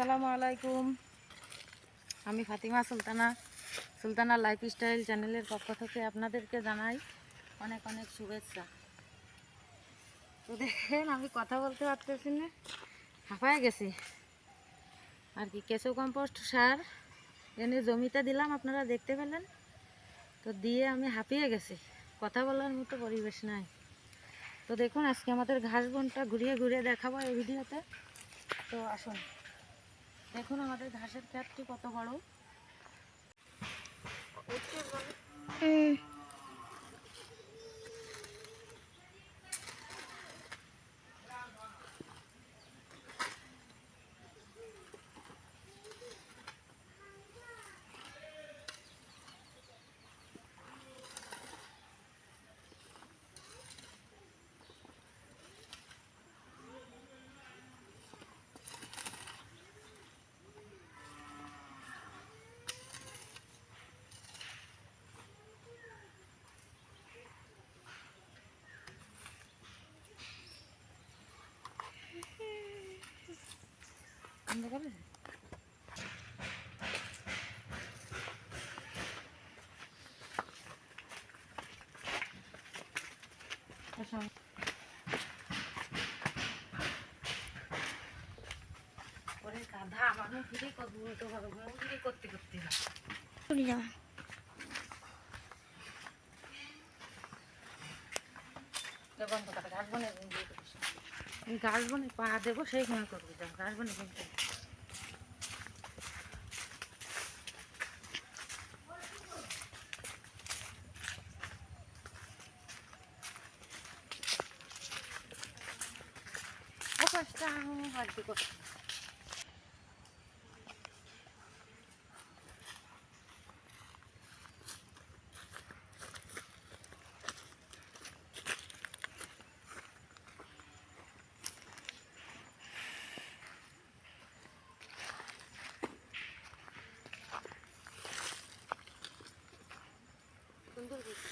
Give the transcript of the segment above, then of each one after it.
আসসালামু আলাইকুম। আমি ফাতিমা সুলতানা সুলতানা লাইফ স্টাইল চ্যানেলের পক্ষ থেকে আপনাদেরকে জানাই অনেক অনেক শুভেচ্ছা। তো দেখেন, আমি কথা বলতে পারতেছি না, হাঁপায় গেছি। আর কি, কেঁচো কম্পোস্ট সার এনে জমিতে দিলাম, আপনারা দেখতে পেলেন। তো দিয়ে আমি হাঁপিয়ে গেছি, কথা বলার মতো পরিবেশ নাই। তো দেখুন, আজকে আমাদের ঘাস বনটা ঘুরিয়ে ঘুরিয়ে দেখাবো এই ভিডিওতে। তো আসুন। দেখুন আমাদের ঘাসের ক্ষেতটি কত বড়। ওরে গাধা মানুষ ফিরে করব তো ফিরে করতে করতে হয় বন্ধ করে ঘাস বনে ঘাস বনে পা দেবো সেই সময় করব যাও ঘাস বনে কিন্তু কষ্ট বাড়তি করতে সুন্দর করতে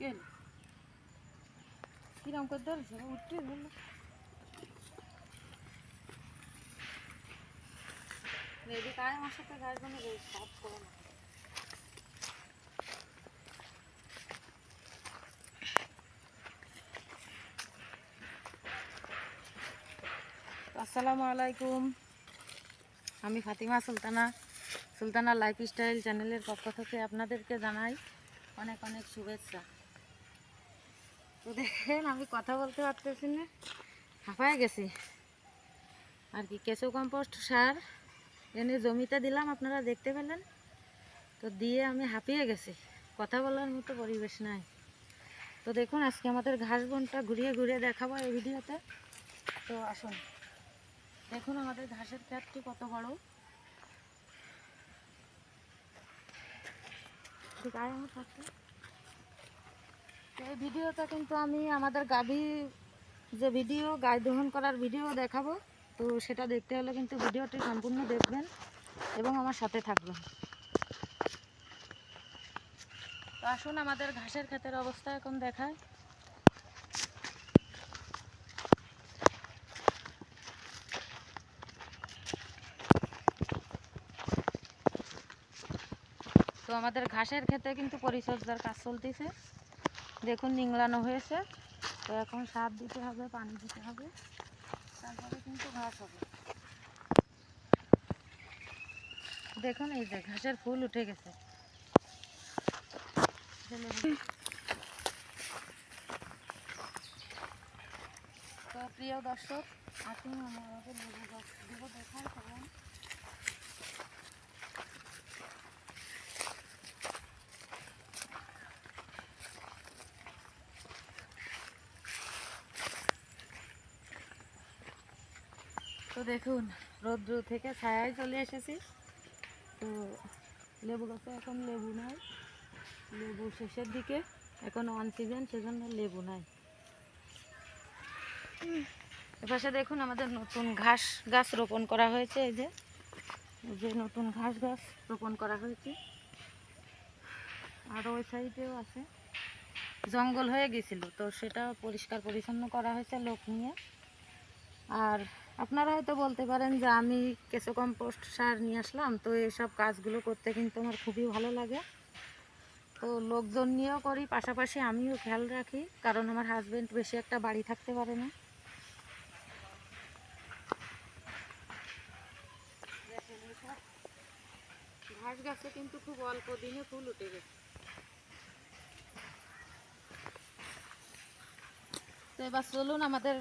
কেন কিরম করে ধরেছে উঠতে না আসসালামু আলাইকুম। আমি ফাতিমা সুলতানা সুলতানা লাইফ স্টাইল চ্যানেলের পক্ষ থেকে আপনাদেরকে জানাই অনেক অনেক শুভেচ্ছা। দেখেন, আমি কথা বলতে পারতেছি না। হাঁপায় গেছি। আর কি, কেঁচো কম্পোস্ট সার এনে জমিতে দিলাম, আপনারা দেখতে পেলেন। তো দিয়ে আমি হাঁপিয়ে গেছি। কথা বলার মতো পরিবেশ নাই। তো দেখুন, আজকে আমাদের ঘাস বনটা ঘুরিয়ে ঘুরিয়ে দেখাবো এই ভিডিওতে। তো আসুন, দেখুন আমাদের ঘাসের ক্ষেতটি কত বড়। আয় আমার এই ভিডিওটা কিন্তু আমি আমাদের গাভী যে ভিডিও গায়ে দহন করার ভিডিও দেখাবো। তো সেটা দেখতে হলে কিন্তু ভিডিওটি সম্পূর্ণ দেখবেন এবং আমার সাথে থাকবেন। তো আসুন আমাদের ঘাসের ক্ষেতের অবস্থা এখন দেখায়। তো আমাদের ঘাসের ক্ষেতে কিন্তু পরিচর্যার কাজ চলতেছে। দেখুন নিংড়ানো হয়েছে। তো এখন সার দিতে হবে, পানি দিতে হবে। তারপরে কিন্তু ঘাস হবে। দেখুন এই যে ঘাসের ফুল উঠে গেছে। তো প্রিয় দর্শক, আসুন আমাদের লেবু দেখার। তো দেখুন, রৌদ্র থেকে ছায়ায় চলে এসেছি। তো লেবু গাছে এখন লেবু নাই। লেবু শেষের দিকে, এখন অন সিজন সেজন্য লেবু নাই। এপাশে দেখুন আমাদের নতুন ঘাস, গাছ রোপণ করা হয়েছে এই যে। এই যে নতুন ঘাস গাছ রোপণ করা হয়েছে। আর ওই সাইডেও আছে। জঙ্গল হয়ে গেছিল, তো সেটা পরিষ্কার পরিচ্ছন্ন করা হয়েছে লোক নিয়ে। আর আপনারা হয়তো বলতে পারেন যে আমি কেঁচো কম্পোস্ট সার নিয়ে আসলাম, তো এসব কাজগুলো করতে কিন্তু আমার খুবই ভালো লাগে। তো লোকজন নিয়েও করি, পাশাপাশি আমিও খেয়াল রাখি, কারণ আমার হাজব্যান্ড বেশি একটা বাড়ি থাকতে পারে না। ঘাস কিন্তু খুব অল্প দিনে ফুল উঠে গেছে তো এবার চলুন আমাদের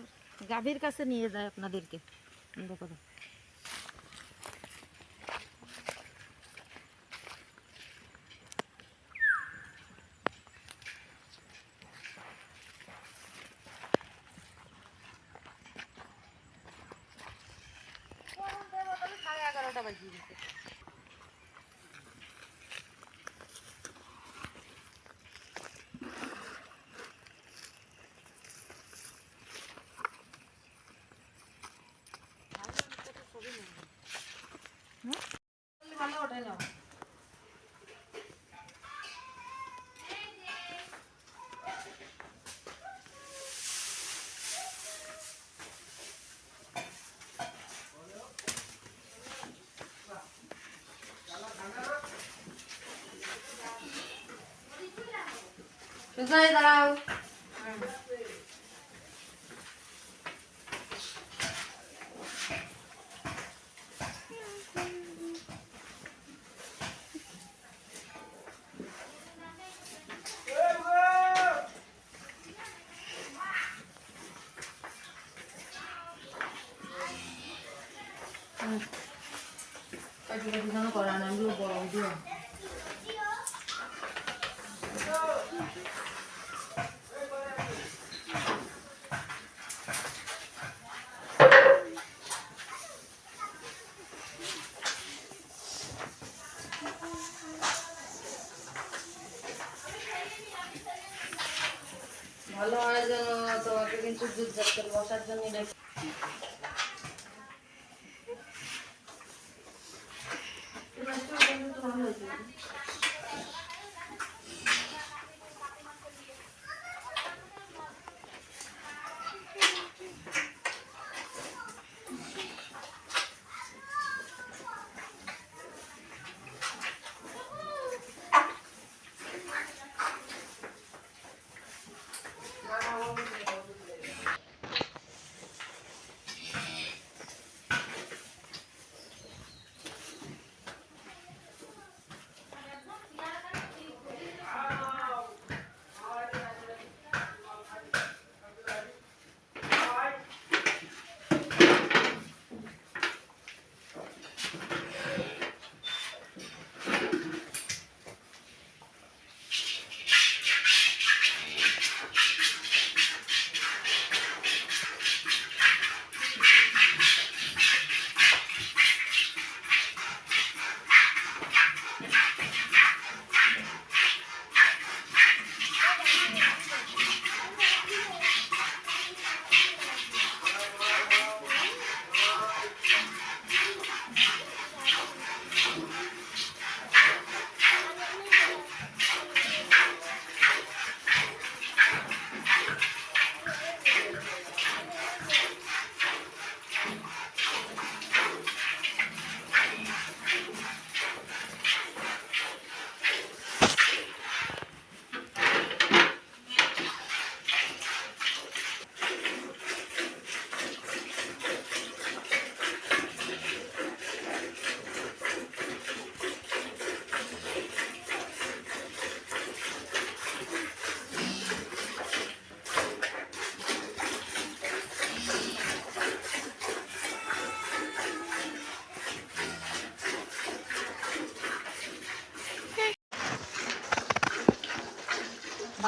গাভীর কাছে নিয়ে যায় আপনাদেরকে বন্ধ সুজয় দাঁড়াও কাজু কাজু যেন করা না এগুলো বড়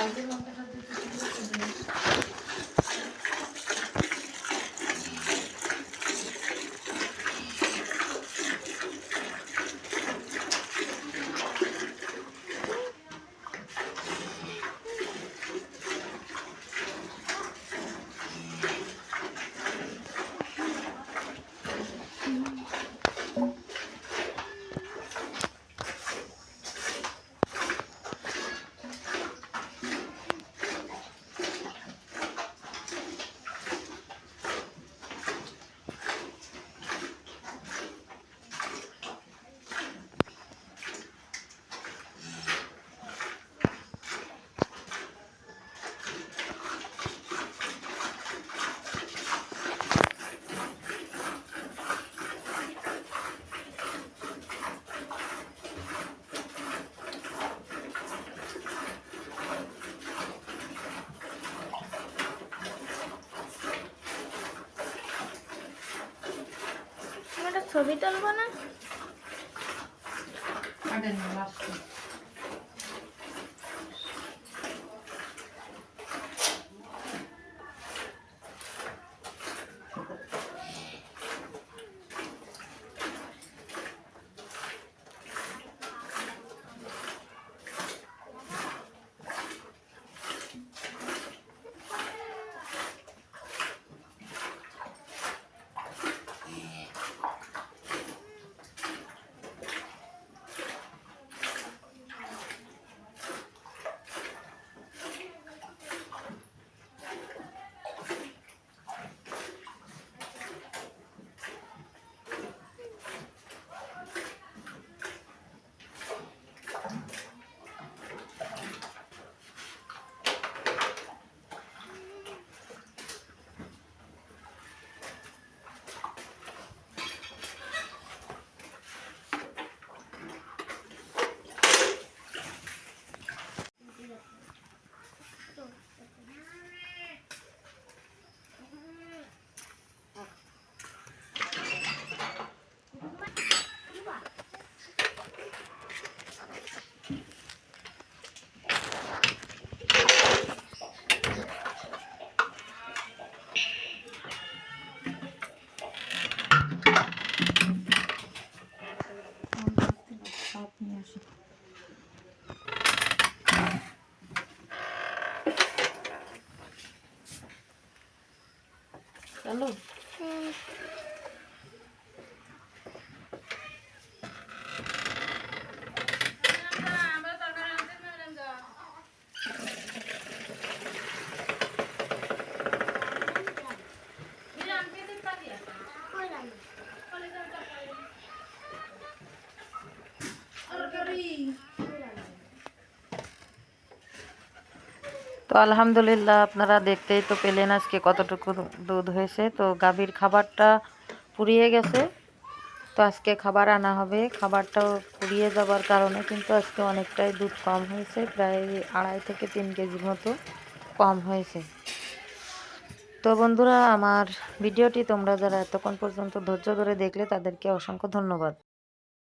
finding ছবি তুলব না কাটেন না, লাস্টে। সব নিয়ে আসি। চলো তো আলহামদুলিল্লাহ আপনারা দেখতেই তো পেলেন আজকে কতটুকু দুধ হয়েছে। তো গাভীর খাবারটা পুড়িয়ে গেছে। তো আজকে খাবার আনা হবে। খাবারটাও পুড়িয়ে যাবার কারণে কিন্তু আজকে অনেকটাই দুধ কম হয়েছে। প্রায় আড়াই থেকে তিন কেজির মতো কম হয়েছে। তো বন্ধুরা, আমার ভিডিওটি তোমরা যারা এতক্ষণ পর্যন্ত ধৈর্য ধরে দেখলে তাদেরকে অসংখ্য ধন্যবাদ।